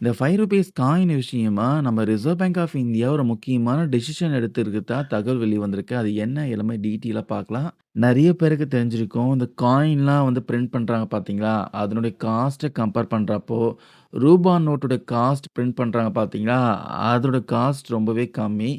இந்த five rupees coin விஷயமா நம்ம ரிசர்வ் பேங்க் ஆஃப் இந்தியா ஒரு முக்கியமான டெசிஷன் எடுத்திருக்கிறதா தகவல் வெளி வந்திருக்கு அது என்ன எல்லாமே டீட்டெயிலாக பார்க்கலாம். நிறைய பேருக்கு தெரிஞ்சிருக்கும். இந்த காயின்லாம் வந்து பிரிண்ட் பண்ணுறாங்க பார்த்தீங்களா? அதனுடைய காஸ்ட்டை கம்பேர் பண்ணுறப்போ ரூபா நோட்டோட காஸ்ட் பிரிண்ட் பண்ணுறாங்க பார்த்தீங்களா? அதோட காஸ்ட் ரொம்பவே கம்மி.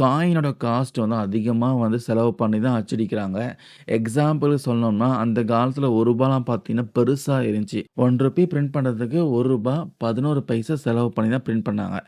காயினோட காஸ்ட் வந்து அதிகமாக வந்து செலவு பண்ணி தான் அச்சடிக்கிறாங்க. எக்ஸாம்பிள் சொல்லணும்னா, அந்த காலத்தில் ஒரு ரூபாலாம் பார்த்தீங்கன்னா, பெருசாக இருந்துச்சு. ஒன் ருபி பிரிண்ட் பண்ணுறதுக்கு ஒரு ரூபா பதினோரு பைசா செலவு பண்ணி தான் பிரிண்ட் பண்ணாங்க.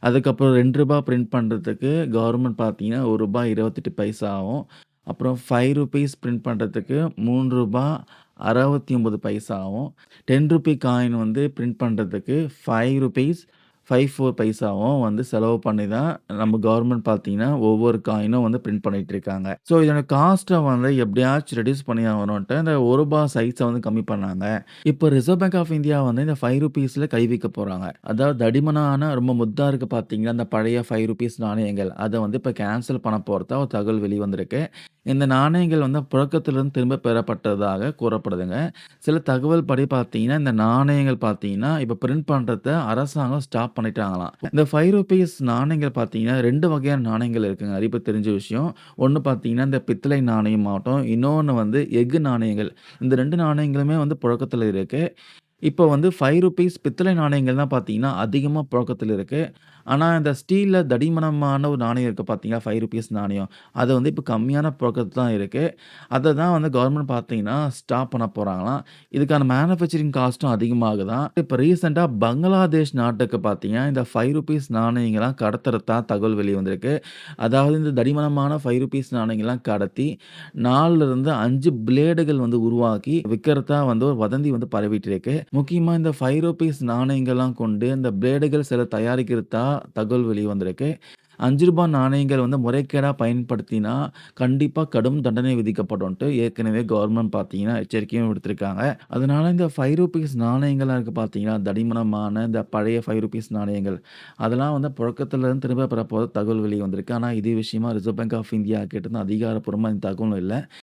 அதுக்கப்புறம் ரெண்டு ரூபா பிரிண்ட் பண்ணுறதுக்கு கவர்மெண்ட் பார்த்தீங்கன்னா, ஒரு ரூபா இருபத்தெட்டு பைசா ஆகும். அப்புறம் ஃபைவ் ருபீஸ் பிரிண்ட் பண்ணுறதுக்கு மூணு ரூபா அறுபத்தி ஒம்பது பைசா ஆகும். டென் ருபி காயின் வந்து பிரிண்ட் பண்ணுறதுக்கு ஃபைவ் ருபீஸ் 5 54 பைசாவும் வந்து செலவு பண்ணி தான் நம்ம கவர்மெண்ட் பார்த்தீங்கன்னா, ஒவ்வொரு காயினும் வந்து பிரிண்ட் பண்ணிட்டு இருக்காங்க. ஸோ இதோட காஸ்ட்டை வந்து எப்படியாச்சும் ரெடியூஸ் பண்ணி ஆகணுன்ட்டு இந்த ஒரு ரூபா சைஸை வந்து கம்மி பண்ணாங்க. இப்போ ரிசர்வ் பேங்க் ஆஃப் இந்தியா வந்து இந்த ஃபைவ் ருபீஸில் கைவிக்க போகிறாங்க அதாவது தடிமனான ரொம்ப முத்தா இருக்கு பார்த்தீங்கன்னா அந்த பழைய ஃபைவ் ருபீஸ் நாணயங்கள். அதை வந்து இப்போ கேன்சல் பண்ண போகிறத ஒரு தகவல் வெளிவந்திருக்கு. இந்த நாணயங்கள் வந்து புழக்கத்திலிருந்து திரும்ப பெறப்பட்டதாக கூறப்படுதுங்க. சில தகவல் படி பார்த்தீங்கன்னா, இந்த நாணயங்கள் பார்த்தீங்கன்னா, இப்ப பிரிண்ட் பண்றத அரசாங்கம் ஸ்டாப் பண்ணிட்டாங்களாம். இந்த ரூ. 5 நாணயங்கள் பார்த்தீங்கன்னா, 2 வகையான நாணயங்கள் இருக்குங்க. நெறைய தெரிஞ்ச விஷயம். ஒண்ணு பார்த்தீங்கன்னா, இந்த பித்தளை நாணயம் ஆகட்டும், இன்னொன்னு வந்து எஃகு நாணயங்கள். இந்த 2 நாணயங்களுமே வந்து புழக்கத்தில் இருக்கு. இப்போ வந்து ரூ. 5 பித்தளை நாணயங்கள் தான் பார்த்தீங்கன்னா, அதிகமா புழக்கத்தில இருக்கு. ஆனா, இந்த ஸ்டீல்ல தடிமனமான ஒரு நாணயம் இருக்கு பார்த்தீங்களா, ரூ. 5 நாணயம். அது வந்து இப்போ கம்மியான புழக்கத்துல தான் இருக்கு. அத தான் வந்து கவர்மெண்ட் பார்த்தீங்கன்னா, ஸ்டாப் பண்ண போறாங்களாம். இதுக்கான மேனுஃபேக்சரிங் காஸ்ட்டும் அதிகமாகுதாம். இப்போ ரீசென்ட்டா பங்களாதேஷ் நாட்டுக்கு பார்த்தீங்கன்னா, இந்த ரூ. 5 நாணயங்கள்லாம் கடத்துறதா தகவல் வெளிவந்திருக்கு. அதாவது இந்த தடிமனமான ரூ. 5 நாணயங்கள்லாம் கடத்தி 4லிருந்து 5 பிளேடுகள் வந்து உருவாக்கி விக்கிறதா வந்து ஒரு வதந்தி வந்து பரவிட்டு இருக்கு. முக்கியமா இந்த ஃபைவ் ரூபீஸ் நாணயங்கள்லாம் கொண்டு இந்த பிளேடுகள் சில தயாரிக்கிறதா தகவல் வெளிவந்திருக்கு. ரூ. 5 நாணயங்கள் வந்து முறைகேடாக பயன்படுத்தினா, கண்டிப்பாக கடும் தண்டனை விதிக்கப்படும்ன்ட்டு ஏற்கனவே கவர்மெண்ட் பார்த்தீங்கன்னா, எச்சரிக்கையும் விடுத்திருக்காங்க. அதனால இந்த ஃபைவ் ரூபீஸ் நாணயங்கள்லாம் இருக்குது பார்த்தீங்கன்னா தடிமனமான இந்த பழைய ஃபைவ் ரூபீஸ் நாணயங்கள். அதெல்லாம் வந்து புழக்கத்துலேருந்து திரும்ப பெறப்போகிற தகவல் வெளிவந்திருக்கு. ஆனால் இது விஷயமா ரிசர்வ் பேங்க் ஆஃப் இந்தியா கிட்ட அதிகாரப்பூர்வமாக இந்த தகவலும் இல்லை